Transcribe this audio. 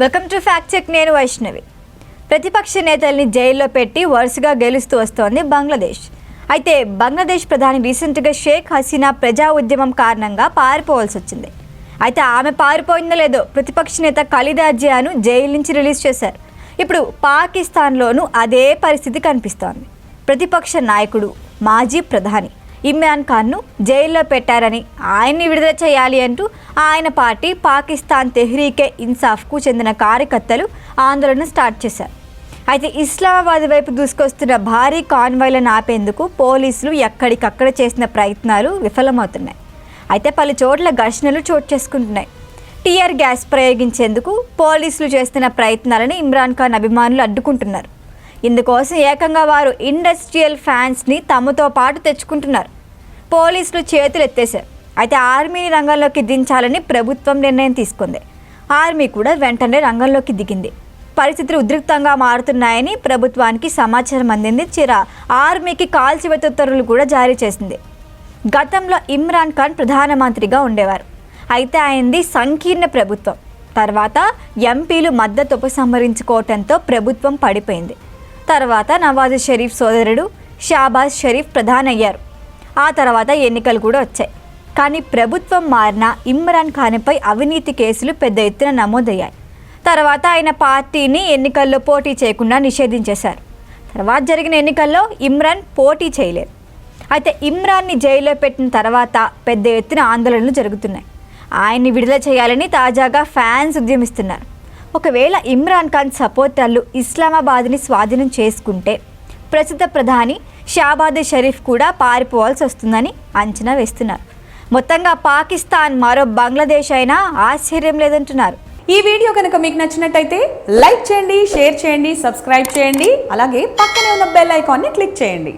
Welcome to fact check నేను వైష్ణవి. ప్రతిపక్ష నేతల్ని జైల్లో పెట్టి వరుసగా గెలుస్తూ వస్తోంది బంగ్లాదేశ్. అయితే బంగ్లాదేశ్ ప్రధాని రీసెంట్గా షేక్ హసీనా ప్రజా ఉద్యమం కారణంగా పారిపోవాల్సి వచ్చింది. అయితే ఆమె పారిపోయిందో లేదో ప్రతిపక్ష నేత ఖలీదాజియాను జైలు నుంచి రిలీజ్ చేశారు. ఇప్పుడు పాకిస్తాన్లోనూ అదే పరిస్థితి కనిపిస్తోంది. ప్రతిపక్ష నాయకుడు మాజీ ప్రధాని ఇమ్రాన్ ఖాన్ను జైల్లో పెట్టారని ఆయన్ని విడుదల చేయాలి అంటూ ఆయన పార్టీ పాకిస్తాన్ తెహ్రీకే ఇన్సాఫ్కు చెందిన కార్యకర్తలు ఆందోళన స్టార్ట్ చేశారు. అయితే ఇస్లామాబాద్ వైపు దూసుకొస్తున్న భారీ కాన్వాయ్లను ఆపేందుకు పోలీసులు ఎక్కడికక్కడ చేసిన ప్రయత్నాలు విఫలమవుతున్నాయి. అయితే పలు చోట్ల ఘర్షణలు చోటు చేసుకుంటున్నాయి. టీఆర్ గ్యాస్ ప్రయోగించేందుకు పోలీసులు చేస్తున్న ప్రయత్నాలను ఇమ్రాన్ ఖాన్ అభిమానులు అడ్డుకుంటున్నారు. ఇందుకోసం ఏకంగా వారు ఇండస్ట్రియల్ ఫ్యాన్స్ని తమతో పాటు తెచ్చుకుంటున్నారు. పోలీసులు చేతులు ఎత్తేశారు అయితే ఆర్మీని రంగంలోకి దించాలని ప్రభుత్వం నిర్ణయం తీసుకుంది. ఆర్మీ కూడా వెంటనే రంగంలోకి దిగింది. పరిస్థితులు ఉద్రిక్తంగా మారుతున్నాయని ప్రభుత్వానికి సమాచారం అందింది. చిర ఆర్మీకి కాల్చివేత ఉత్తర్వులు కూడా జారీ చేసింది. గతంలో ఇమ్రాన్ ఖాన్ ప్రధానమంత్రిగా ఉండేవారు. అయితే ఆయనది సంకీర్ణ ప్రభుత్వం. తర్వాత ఎంపీలు మద్దతు ఉపసంహరించుకోవటంతో ప్రభుత్వం పడిపోయింది. తర్వాత నవాజ్ షరీఫ్ సోదరుడు షాబాజ్ షరీఫ్ ప్రధానయ్యారు. ఆ తర్వాత ఎన్నికలు కూడా వచ్చాయి. కానీ ప్రభుత్వం మారిన ఇమ్రాన్ ఖాన్పై అవినీతి కేసులు పెద్ద ఎత్తున నమోదయ్యాయి. తర్వాత ఆయన పార్టీని ఎన్నికల్లో పోటీ చేయకుండా నిషేధించేశారు. తర్వాత జరిగిన ఎన్నికల్లో ఇమ్రాన్ పోటీ చేయలేదు. అయితే ఇమ్రాన్ని జైల్లో పెట్టిన తర్వాత పెద్ద ఎత్తున ఆందోళనలు జరుగుతున్నాయి. ఆయన్ని విడుదల చేయాలని తాజాగా ఫ్యాన్స్ ఉద్యమిస్తున్నారు. ఒకవేళ ఇమ్రాన్ ఖాన్ సపోర్టర్లు ఇస్లామాబాద్ని స్వాధీనం చేసుకుంటే ప్రస్తుత ప్రధాని షాబాద్ షరీఫ్ కూడా పారిపోవాల్సి వస్తుందని అంచనా వేస్తున్నారు. మొత్తంగా పాకిస్తాన్ మరో బంగ్లాదేశ్ అయినా ఆశ్చర్యం లేదంటున్నారు. ఈ వీడియో కనుక మీకు నచ్చినట్టయితే లైక్ చేయండి షేర్ చేయండి సబ్స్క్రైబ్ చేయండి అలాగే పక్కనే ఉన్న బెల్ ఐకాన్ని క్లిక్ చేయండి.